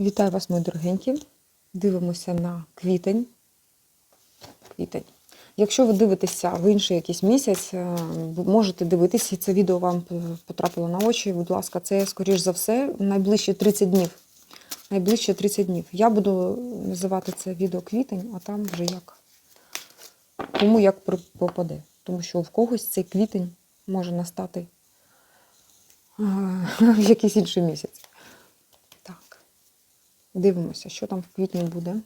Вітаю вас, мої дорогенькі. Дивимося на квітень. Квітень. Якщо ви дивитеся в інший якийсь місяць, е, можете дивитися, і це відео вам потрапило на очі. Будь ласка, це, скоріш за все, найближчі 30 днів. Найближче 30 днів. Я буду називати це відео квітень, а там вже як кому як попаде. Тому що в когось цей квітень може настати е, в якийсь інший місяць. Дивимося, що там в квітні буде.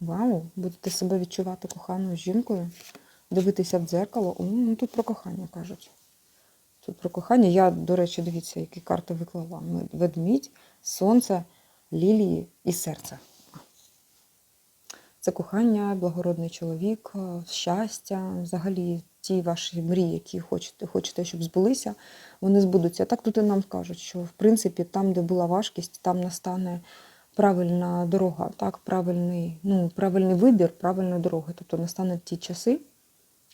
Вау, будете себе відчувати коханою жінкою, дивитися в дзеркало. О, ну тут про кохання кажуть. Тут про кохання. Я, до речі, дивіться, які карти виклала. Ведмідь, сонце, лілії і серце. Це кохання, благородний чоловік, е, щастя, взагалі ті ваші мрії, які хочете, хочете, щоб збулися, вони збудуться. Так тут і нам кажуть, що в принципі там, де була важкість, там настане правильна дорога, так, правильний, ну, правильний вибір, правильної дороги. Тобто настануть ті часи,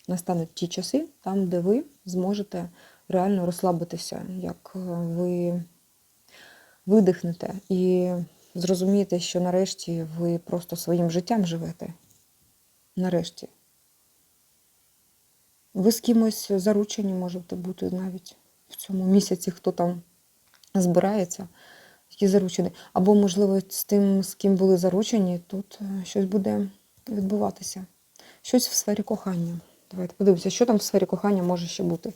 настануть ті часи, там, де ви зможете реально розслабитися, як е, ви видихнете і зрозумієте, що нарешті ви просто своїм життям живете. Нарешті. Ви з кимось заручені можете бути навіть в цьому місяці, хто там збирається, які заручені. Або, можливо, з тим, з ким були заручені, тут е, щось буде відбуватися. Щось в сфері кохання. Давайте подивимося, що там в сфері кохання може ще бути.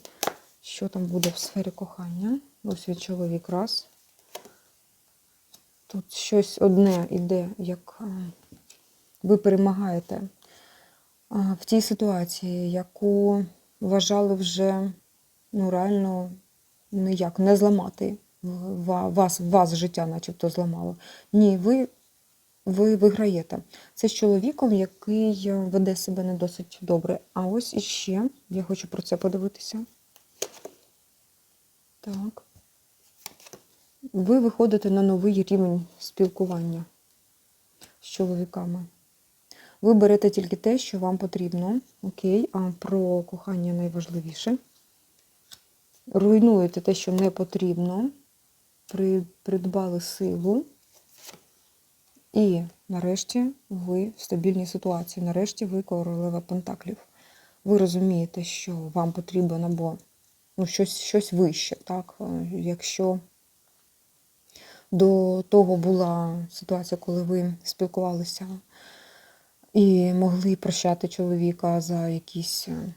Що там буде в сфері кохання? Ось від чоловік раз. Тут щось одне іде, як е, ви перемагаєте в тій ситуації, яку вважали вже ну, реально ніяк не зламати. Ва- Вас, вас життя начебто зламало. Ні, ви, ви виграєте. Це з чоловіком, який е, веде себе не досить добре. А ось іще, я хочу про це подивитися. Так. Ви виходите на новий рівень спілкування з чоловіками. Ви берете тільки те, що вам потрібно. Окей, а про кохання найважливіше. Руйнуєте те, що не потрібно. При- Придбали силу. І нарешті ви в стабільній ситуації. Нарешті ви королева Пентаклів. Ви розумієте, що вам потрібен або ну, щось, щось вище. Так? Е, Якщо до того була ситуація, коли ви спілкувалися і могли прощати чоловіка за якісь е,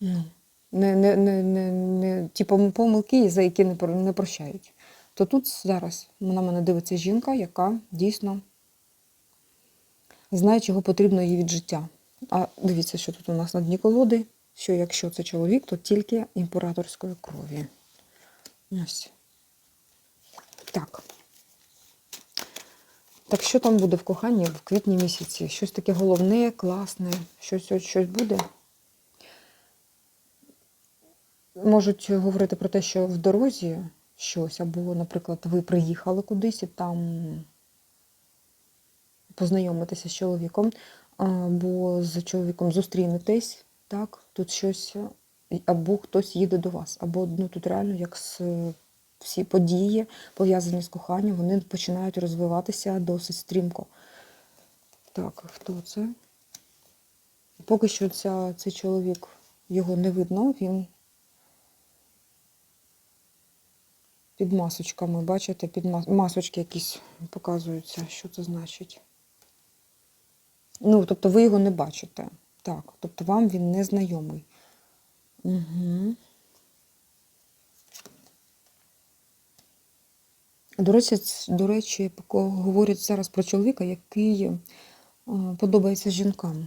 ну, не, не, не, не, не, ті помилки, за які не прощають. То тут зараз на мене дивиться жінка, яка дійсно знає, чого потрібно їй від життя. А дивіться, що тут у нас на дні колоди, що якщо це чоловік, то тільки імператорської крові. Ось. Так. Так що там буде в коханні в квітні місяці? Щось таке головне, класне, щось, ось щось буде. Можуть говорити про те, що в дорозі щось, або, наприклад, ви приїхали кудись і там познайомитися з чоловіком, або з чоловіком зустрінетесь, так, тут щось, або хтось їде до вас, або ну, тут реально як з всі події, пов'язані з коханням, вони починають розвиватися досить стрімко. Так, хто це? Поки що ця, цей чоловік, його не видно, він під масочками, бачите, під мас... масочки якісь показуються. Що це значить? Ну, тобто ви його не бачите. Так, тобто вам він не знайомий. Угу. До речі, до речі, говорять зараз про чоловіка, який е, подобається жінкам.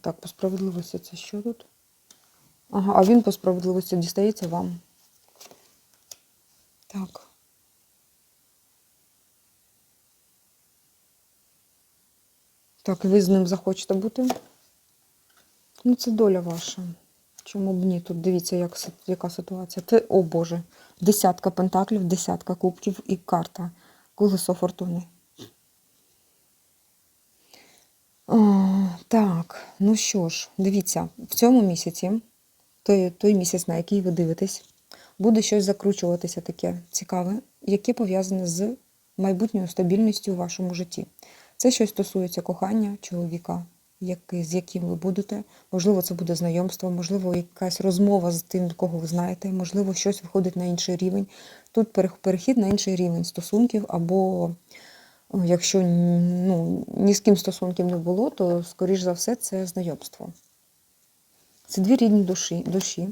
Так, по справедливості це що тут? Ага, а він по справедливості дістається вам. Так. Так, ви з ним захочете бути? Ну, це доля ваша. Чому б ні? Тут дивіться, як, яка ситуація. Це, о Боже, десятка пентаклів, десятка кубків і карта. Колесо фортуни. О, так, ну що ж, дивіться, в цьому місяці, той, той місяць, на який ви дивитесь, буде щось закручуватися таке цікаве, яке пов'язане з майбутньою стабільністю у вашому житті. Це щось стосується кохання чоловіка, який, з яким ви будете. Можливо, це буде знайомство, можливо, якась розмова з тим, кого ви знаєте, можливо, щось виходить на інший рівень. Тут перехід на інший рівень стосунків, або якщо ну, ні з ким стосунків не було, то, скоріш за все, це знайомство. Це дві рідні душі, душі.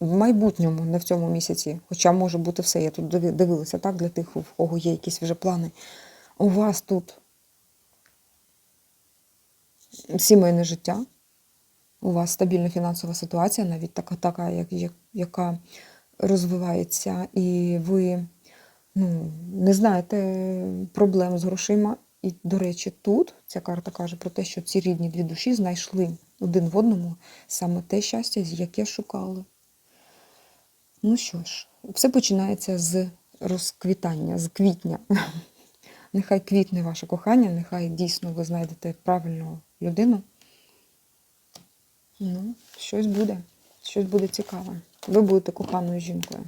В майбутньому, не в цьому місяці, хоча може бути все, я тут диви- дивилася так для тих, у кого є якісь вже плани. У вас тут сімейне життя, у вас стабільна фінансова ситуація, навіть така, така як, яка розвивається, і ви ну, не знаєте проблем з грошима. І, до речі, тут ця карта каже про те, що ці рідні дві душі знайшли один в одному саме те щастя, яке шукали. Ну що ж, все починається з розквітання, з квітня. Нехай квітне ваше кохання, нехай дійсно ви знайдете правильну людину. Ну, щось буде, щось буде цікаве. Ви будете коханою жінкою.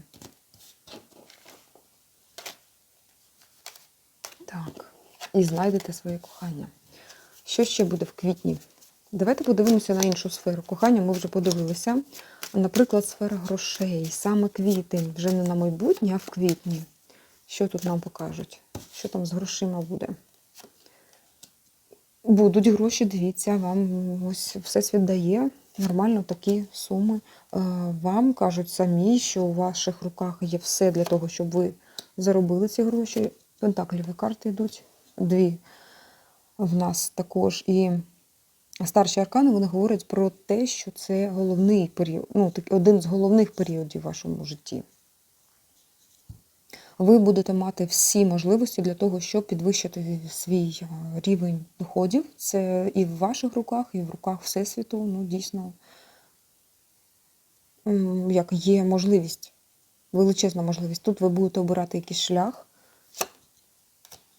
Так, і знайдете своє кохання. Що ще буде в квітні? Давайте подивимося на іншу сферу. Кохання ми вже подивилися. Наприклад, сфера грошей. Саме квітень, вже не на майбутнє, а в квітні. Що тут нам покажуть? Що там з грошима буде? Будуть гроші, дивіться, вам ось всесвіт дає нормально такі суми. Е, Вам кажуть самі, що у ваших руках є все для того, щоб ви заробили ці гроші. Пентакліві карти йдуть. Дві в нас також. І старші аркани вони говорять про те, що це головний період, ну, один з головних періодів в вашому житті. Ви будете мати всі можливості для того, щоб підвищити свій рівень доходів. Це і в ваших руках, і в руках Всесвіту. Ну, дійсно, як є можливість, величезна можливість. Тут ви будете обирати якийсь шлях.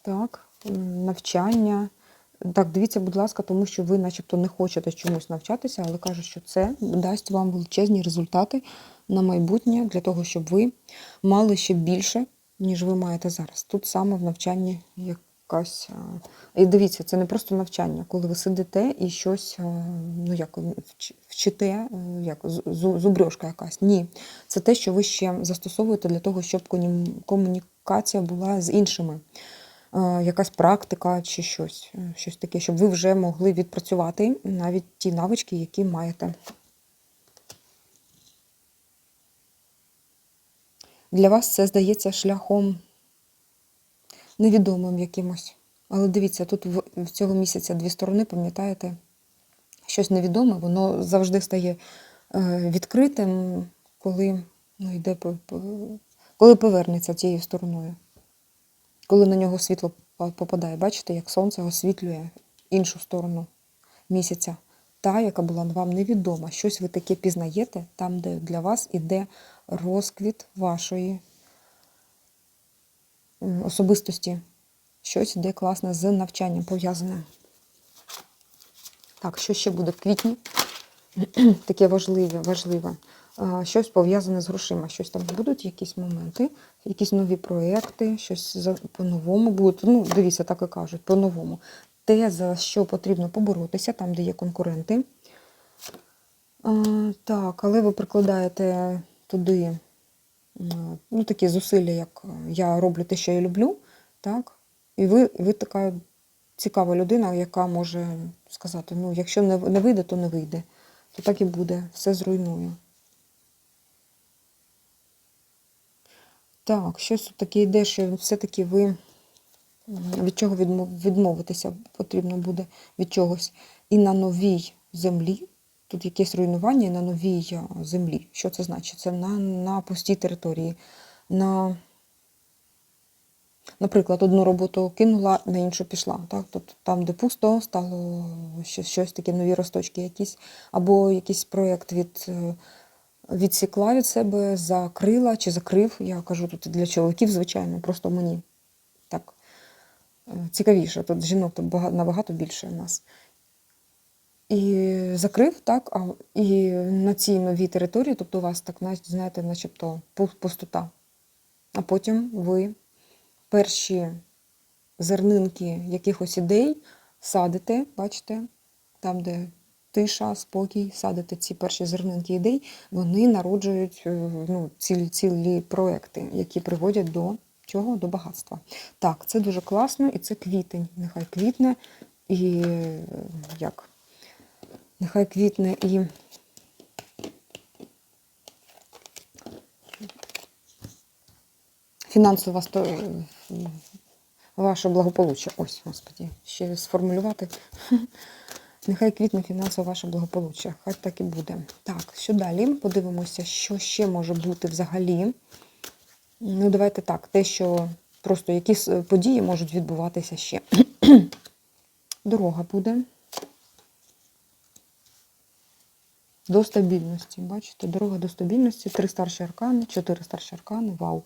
Так, навчання. Так, дивіться, будь ласка, тому що ви начебто не хочете чомусь навчатися, але кажуть, що це дасть вам величезні результати на майбутнє для того, щоб ви мали ще більше, ніж ви маєте зараз. Тут саме в навчанні якась. І дивіться, це не просто навчання, коли ви сидите і щось, ну як вчите, е, як зубрьошка якась. Ні, це те, що ви ще застосовуєте для того, щоб комунікація була з іншими якась практика чи щось, е, щось таке, щоб ви вже могли відпрацювати навіть ті навички, які маєте. Для вас це здається шляхом невідомим якимось. Але дивіться, тут в, цього місяця дві сторони, пам'ятаєте, щось невідоме, воно завжди стає е, відкритим, коли ну, йде коли повернеться тією стороною коли на нього світло попадає, бачите, як сонце освітлює іншу сторону місяця, та, яка була вам невідома. Щось ви таке пізнаєте, там, де для вас іде розквіт вашої особистості. Щось іде класне з навчанням пов'язане. Так, що ще буде в квітні? Таке важливе, важливе. Щось пов'язане з грошима. Щось там будуть якісь моменти, якісь нові проекти, щось по-новому будуть. Ну, дивіться, так і кажуть, по-новому. Те, за що потрібно поборотися, там, де є конкуренти. А, так, але ви прикладаєте туди ну, такі зусилля, як е, я роблю те, що я люблю, так? І ви, ви така цікава людина, яка може сказати: ну, якщо не, не вийде, то не вийде. То так і буде, все зруйную. Так, щось тут таке йде, що все-таки ви від чого відмовитися потрібно буде від чогось. І на новій землі, тут якесь руйнування і на новій землі. Що це значить? Це на, на пустій території. На, наприклад, одну роботу кинула, на іншу пішла. Так? Тобто там, де пусто, стало щось, щось таке, нові росточки якісь, або якийсь проєкт від. Відсікла від себе, закрила чи закрив. Я кажу тут для чоловіків, звичайно, просто мені так е, цікавіше. Тут жінок тут набагато більше у нас. і закрив, так, а, і на цій новій території, тобто у вас так, знаєте, начебто пустота. А потім ви перші зернинки якихось ідей садите, бачите, там, де тиша, спокій, садите ці перші зернинки ідей, вони народжують е, ну, цілі, цілі проекти, які приводять до чого? До багатства. Так, це дуже класно, і це квітень. Нехай квітне і е, як? Нехай квітне і. Фінансова сто... е, ваше благополуччя. Ось, господі, ще сформулювати. Нехай квітне фінансове ваше благополуччя. Хай так і буде. Так, що далі? Подивимося, що ще може бути взагалі. Ну, давайте так, те, що просто якісь події можуть відбуватися ще. Дорога буде. До стабільності. Бачите, дорога до стабільності. Три старші аркани, чотири старші аркани. Вау.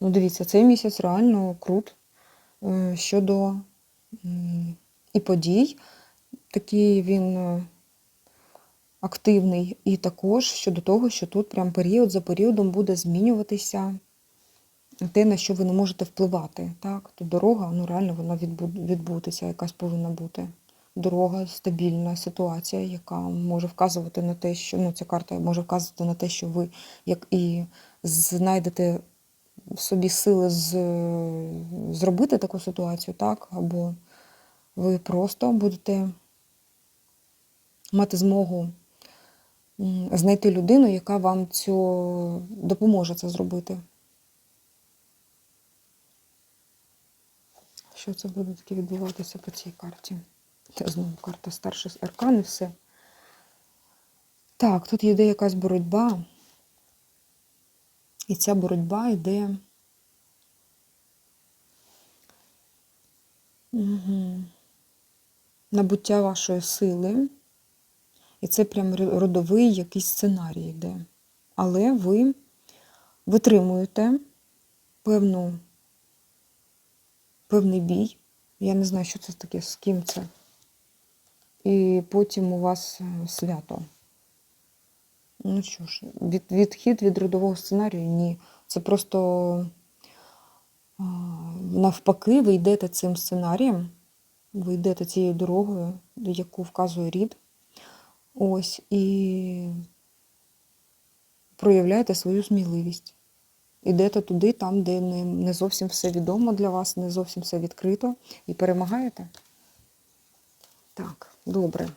Ну, дивіться, цей місяць реально крут е, щодо і подій. Такий він е, активний. І також щодо того, що тут прям період за періодом буде змінюватися те, на що ви не можете впливати. Так? Тут дорога, ну реально вона відбу- відбутися, якась повинна бути. Дорога, стабільна ситуація, яка може вказувати на те, що ну, ця карта може вказувати на те, що ви як і знайдете в собі сили з, зробити таку ситуацію, так? Або ви просто будете мати змогу знайти людину, яка вам цю допоможе це зробити. Що це буде таке відбуватися по цій карті? Це знову карта старших аркан і все. Так, тут йде якась боротьба. І ця боротьба йде. Угу. Набуття вашої сили. І це прям родовий якийсь сценарій йде. Але ви витримуєте певну, певний бій. Я не знаю, що це таке, з ким це. І потім у вас е, свято. Ну що ж, від, відхід від родового сценарію ні. Це просто навпаки, ви йдете цим сценарієм, ви йдете цією дорогою, яку вказує рід. Ось, і проявляєте свою сміливість. Ідете туди, там, де не, зовсім все відомо для вас, не зовсім все відкрито, і перемагаєте. Так, добре.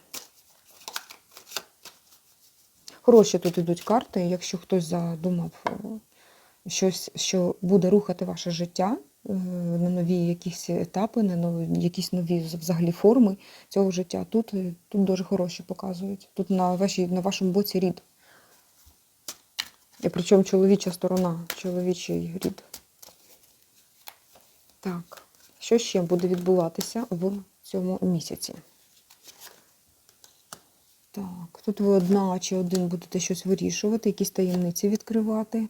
Хороші тут йдуть карти, якщо хтось задумав е, щось, що буде рухати ваше життя на нові якісь етапи, на нові, якісь нові взагалі форми цього життя. Тут, е, тут дуже хороші показують. Тут на, вашій, на вашому боці рід. І причому чоловіча сторона, чоловічий рід. Так, що ще буде відбуватися в цьому місяці? Так, тут ви одна чи один будете щось вирішувати, якісь таємниці відкривати.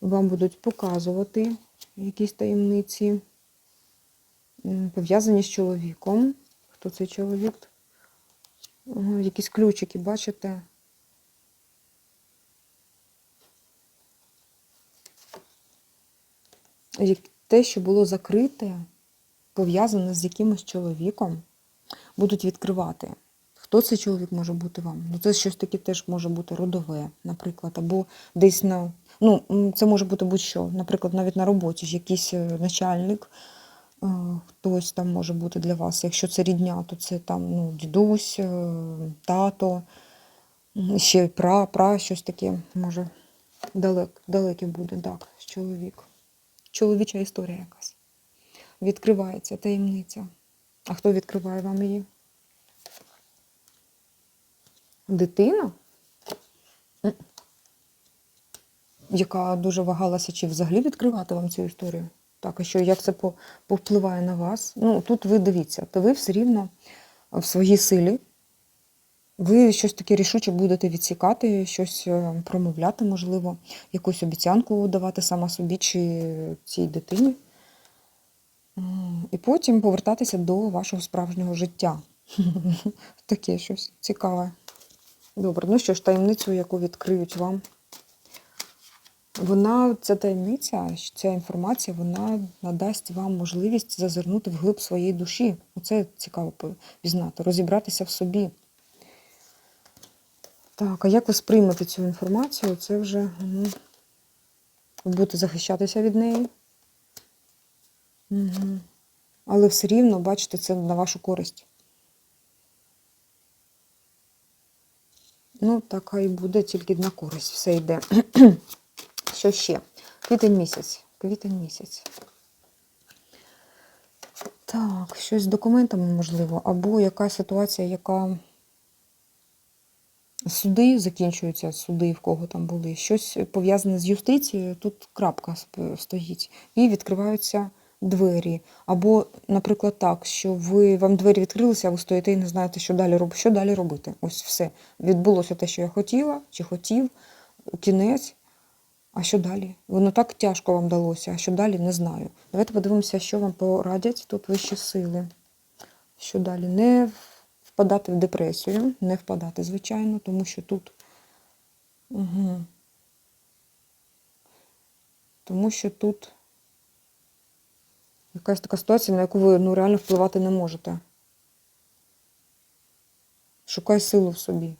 Вам будуть показувати якісь таємниці, пов'язані з чоловіком. Хто цей чоловік? Якісь ключики, бачите? Те, що було закрите, пов'язане з якимось чоловіком, будуть відкривати. Хто цей чоловік може бути вам? Ну, це щось таке теж може бути родове, наприклад, або десь на. Ну, це може бути будь-що. Наприклад, навіть на роботі ж якийсь е, начальник, е, хтось там може бути для вас. Якщо це рідня, то це там ну, дідусь, е, тато, ще пра, пра, щось таке може далек, далеке буде, так, чоловік. Чоловіча історія якась. Відкривається таємниця. А хто відкриває вам її? Дитина. Яка дуже вагалася, чи взагалі відкривати вам цю історію. Так, а що як це повпливає на вас? Ну, тут ви дивіться, то ви все рівно в своїй силі. Ви щось таке рішуче будете відсікати, щось е, промовляти, можливо, якусь обіцянку давати сама собі чи цій дитині. І потім повертатися до вашого справжнього життя. Таке щось цікаве. Добре, ну що ж, таємницю, яку відкриють вам. Вона, ця таємниця, ця інформація, вона надасть вам можливість зазирнути в глиб своєї душі. Оце цікаво пізнати, розібратися в собі. Так, а як ви сприймете цю інформацію? Це вже ну, ви будете захищатися від неї. Угу. Але все рівно, бачите, це на вашу користь. Ну, така і буде, тільки на користь все йде. Що ще? Квітень місяць. Квітень місяць. Так, щось з документами можливо, або якась ситуація, яка суди закінчуються, суди, в кого там були, щось пов'язане з юстицією, тут крапка стоїть, і відкриваються двері. Або, наприклад, так, що ви вам двері відкрилися, а ви стоїте і не знаєте, що далі робити. Що далі робити? Ось все. Відбулося те, що я хотіла, чи хотів, кінець. А що далі? Воно так тяжко вам далося, а що далі не знаю. Давайте подивимося, що вам порадять тут вищі сили. Що далі? Не впадати в депресію, не впадати, звичайно, тому що тут. Угу. Тому що тут якась така ситуація, на яку ви ну, реально впливати не можете. Шукай силу в собі.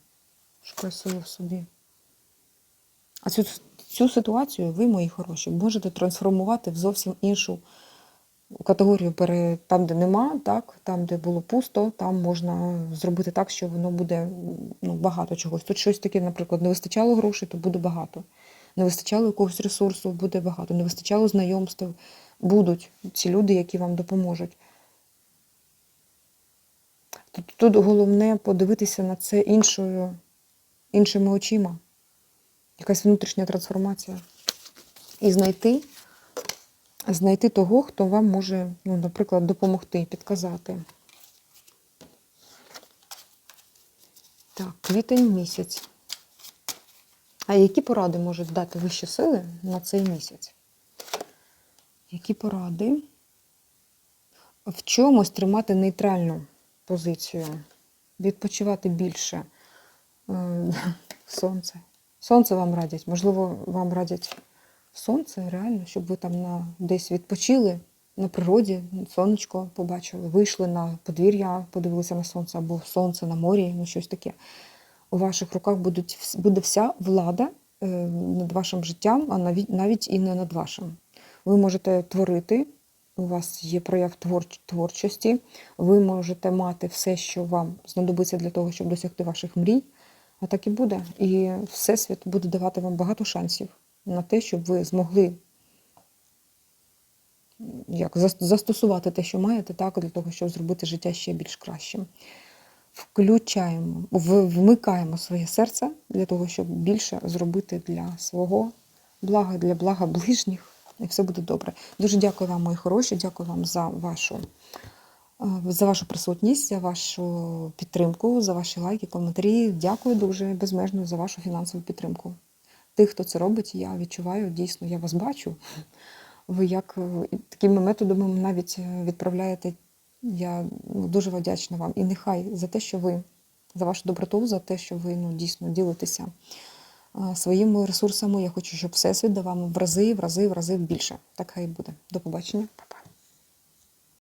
Шукай силу в собі. А цю, цю ситуацію ви, мої хороші, можете трансформувати в зовсім іншу категорію. Там, де нема, так, там, де було пусто, там можна зробити так, що воно буде ну, багато чогось. Тут щось таке, наприклад, не вистачало грошей, то буде багато. Не вистачало якогось ресурсу, буде багато. Не вистачало знайомств, будуть ці люди, які вам допоможуть. Тут, головне подивитися на це іншою, іншими очима якась внутрішня трансформація. І знайти, знайти того, хто вам може, ну, наприклад, допомогти, підказати. Так, квітень місяць. А які поради можуть дати вищі сили на цей місяць? Які поради? В чомусь тримати нейтральну позицію, відпочивати більше. Е, Сонце. Сонце вам радять. Можливо, вам радять сонце реально, щоб ви там на, десь відпочили на природі, сонечко побачили, вийшли на подвір'я, подивилися на сонце, або сонце на морі, ну щось таке. У ваших руках будуть, буде вся влада е, над вашим життям, а навіть, навіть і не над вашим. Ви можете творити, у вас є прояв творч, творчості, ви можете мати все, що вам знадобиться для того, щоб досягти ваших мрій. А так і буде. І Всесвіт буде давати вам багато шансів на те, щоб ви змогли як, застосувати те, що маєте, так, для того, щоб зробити життя ще більш кращим. Включаємо, вмикаємо своє серце для того, щоб більше зробити для свого блага, для блага ближніх, і все буде добре. Дуже дякую вам, мої хороші, дякую вам за вашу за вашу присутність, за вашу підтримку, за ваші лайки, коментарі. Дякую дуже безмежно за вашу фінансову підтримку. Тих, хто це робить, я відчуваю дійсно, я вас бачу. Ви як е, такими методами навіть е, відправляєте. Я ну, дуже вдячна вам. І нехай за те, що ви, за вашу доброту, за те, що ви ну, дійсно ділитеся е, своїми ресурсами. Я хочу, щоб Всесвіт давав в рази, в рази, в рази більше. Так хай буде. До побачення.